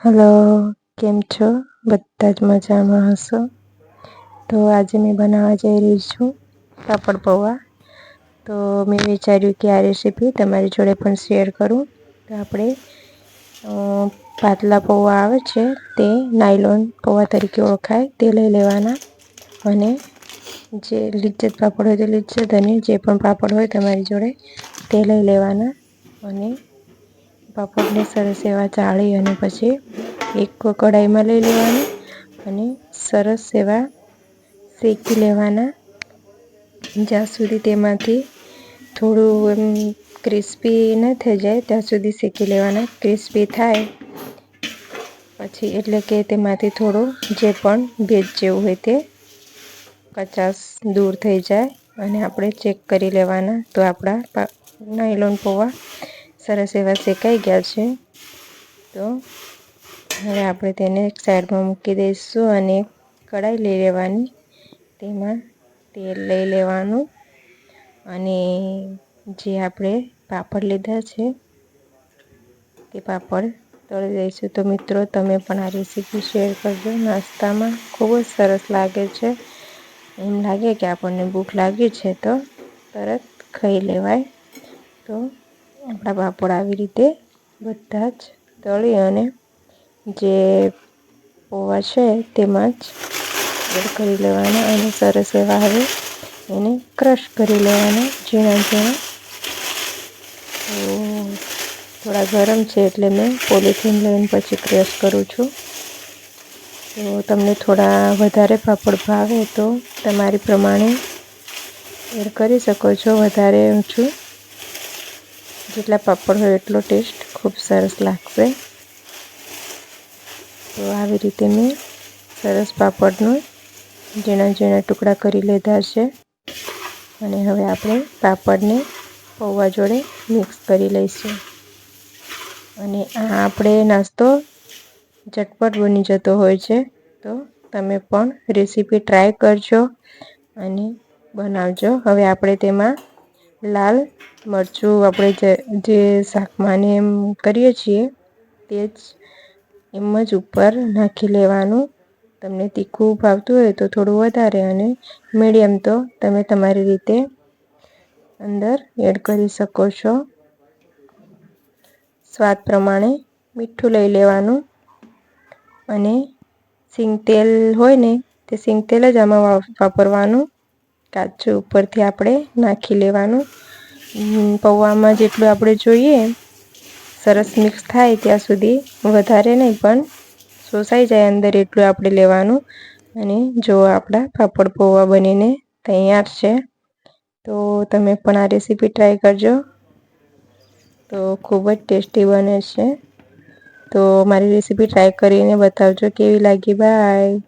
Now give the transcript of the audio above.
Hello, કેમ છો? બધા જ મજામાં હશો? તો આજે મેં બનાવવા જઈ રહી છું પાપડ પૌવા. તો મેં વિચાર્યું કે આ રેસીપી તમારી જોડે પણ શેર કરું. તો આપણે પાતલા પૌવા આવે છે તે નાયલોન પૌવા તરીકે ઓળખાય. તે લઈ લેવાના. અને જે લિજ્જત પાપડ હોય તે લિજ્જત અને જે પણ પાપડ હોય તમારી જોડે તે લઈ લેવાના. અને પાપડને સરસ એવા ચાળી અને પછી એક કઢાઈમાં લઈ લેવાની અને સરસ એવા શેકી લેવાના. જ્યાં સુધી તેમાંથી થોડું એમ ક્રિસ્પી ન થઈ જાય, ત્યાં સુધી શેકી લેવાના. ક્રિસ્પી થાય પછી એટલે કે તેમાંથી થોડું જે પણ ભેજ જેવું હોય તે કચાસ દૂર થઈ જાય અને આપણે ચેક કરી લેવાના. તો આપણા નાયલોન પૌવા સરસ એવા શેકાઈ ગયા છે. તો હવે આપણે તેને એક સાઈડમાં મૂકી દઈશું અને કઢાઈ લઈ લેવાની. તેમાં તેલ લઈ લેવાનું. અને જે આપણે પાપડ લીધા છે, તે પાપડ તળી દઈશું. તો મિત્રો, તમે પણ આ રેસીપી શેર કરજો. નાસ્તામાં ખૂબ જ સરસ લાગે છે. એમ લાગે કે આપણને ભૂખ લાગી છે તો તરત ખાઈ લેવાય. તો આપણા પાપડ આવી રીતે બધા જ તળી અને જે પૌવા છે તેમાં જ એડ કરી લેવાના અને સરસ એવા હવે એને ક્રશ કરી લેવાના ઝીણા ઝીણા. થોડા ગરમ છે એટલે મેં પોલિથીન લઈને પછી ક્રશ કરું છું. તો તમને થોડા વધારે પાપડ ભાવે તો તમારી પ્રમાણે એડ કરી શકો છો. વધારે ઊંચું જેટલા પાપડ હોય એટલો ટેસ્ટ ખૂબ સરસ લાગશે. તો આવી રીતે મેં સરસ પાપડનું ઝીણા ઝીણા ટુકડા કરી લીધા છે. અને હવે આપણે પાપડને પૌવા જોડે મિક્સ કરી લઈશું. અને આ આપણે નાસ્તો ઝટપટ બની જતો હોય છે. તો તમે પણ રેસીપી ટ્રાય કરજો અને બનાવજો. હવે આપણે તેમાં લાલ મરચું આપણે જે શાકમાં એમ કરીએ છીએ, તે જ એમ જ ઉપર નાખી લેવાનું. તમને તીખું ભાવતું હોય તો થોડું વધારે અને મીડિયમ તો તમે તમારી રીતે અંદર એડ કરી શકો છો. સ્વાદ પ્રમાણે મીઠું લઈ લેવાનું. અને સિંગ તેલ હોય ને, તે સિંગ તેલ જ આમાં વાપરવાનું. કાચું ઉપરથી આપણે નાખી લેવાનું. પૌવામાં જેટલું આપણે જોઈએ, સરસ મિક્સ થાય ત્યાં સુધી. વધારે નહીં, પણ શોષાઈ જાય અંદર એટલું આપણે લેવાનું. અને જો આપણા પાપડ પૌવા બનીને તૈયાર છે, તો તમે પણ આ રેસીપી ટ્રાય કરજો. તો ખૂબ જ ટેસ્ટી બને છે. તો મારી રેસીપી ટ્રાય કરીને બતાવજો કેવી લાગી. બાય